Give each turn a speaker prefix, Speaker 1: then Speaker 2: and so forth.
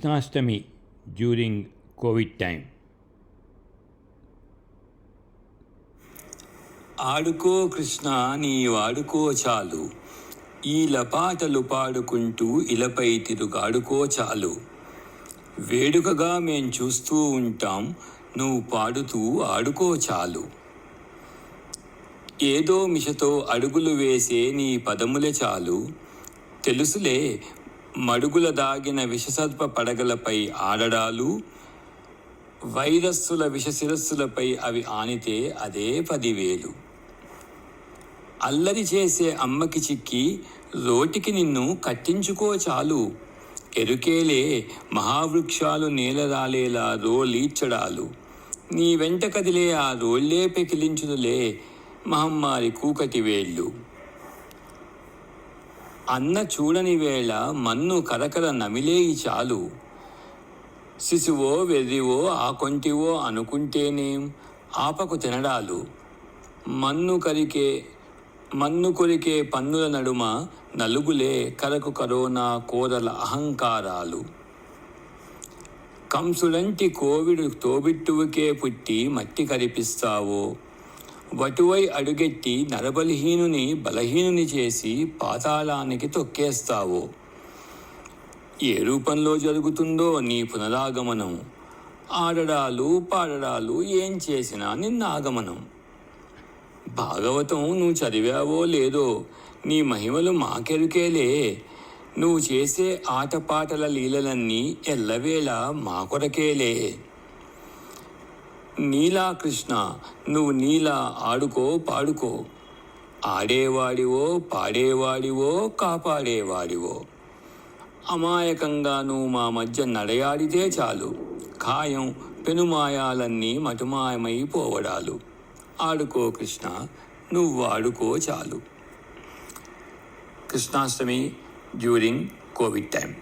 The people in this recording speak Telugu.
Speaker 1: కృష్ణాష్టమి డ్యూరింగ్ కోవిడ్ టైం
Speaker 2: ఆడుకో కృష్ణ నీ వాడుకో చాలు. ఈ లపాటలు పాడుకుంటూ ఇలపై తిరుగాడుకో చాలు. వేడుకగా మేం చూస్తూ ఉంటాం నువ్వు పాడుతూ ఆడుకో చాలు. ఏదో మిషతో అడుగులు వేసే నీ పదములే చాలు. తెలుసులే మడుగుల దాగిన విషసర్ప పడగలపై ఆడడాలు వైరస్సుల విషశిరస్సులపై అవి ఆనితే అదే పదివేలు. అల్లరి చేసే అమ్మకి చిక్కి రోటికి నిన్ను కట్టించుకో చాలు. ఎరుకేలే మహావృక్షాలు నేలరాలేలా రోలీడ్చడాలు. నీ వెంట కదిలే ఆ రోళ్ళే పెకిలించునులే మహమ్మారి కూకటి వేళ్ళు. అన్న చూడని వేళ మన్ను కరకర నమిలేయి చాలు. శిశువో వెర్రివో ఆకొంటివో అనుకుంటేనేం ఆపకు తినడాలు. మన్ను కరికే మన్ను కొరికే పన్నుల నడుమ నలుగులే కరకు కరోనా కోరల అహంకారాలు. కంసులంటి కోవిడు తోబిట్టువుకే పుట్టి మట్టి కరిపిస్తావో. వటువై అడుగెట్టి నరబలహీనుని బలహీనుని చేసి పాతాళానికి తొక్కేస్తావు. ఏ రూపంలో జరుగుతుందో నీ పునరాగమనం. ఆడడాలు పాడడాలు ఏం చేసినా నిన్న ఆగమనం భాగవతం నువ్వు చదివావో లేదో నీ మహిమలు మాకెరుకేలే. నువ్వు చేసే ఆటపాటల లీలలన్నీ ఎల్లవేళ మా కొరకేలే. నీలా కృష్ణ నువ్వు నీలా ఆడుకో పాడుకో. ఆడేవాడివో పాడేవాడివో కాపాడేవాడివో. అమాయకంగా నువ్వు మా మధ్య నడయాడితే చాలు. ఖాయం పెనుమాయాలన్నీ మటుమాయమైపోవడాలు. ఆడుకో కృష్ణ నువ్వు ఆడుకో చాలు. Krishnashtami during Covid time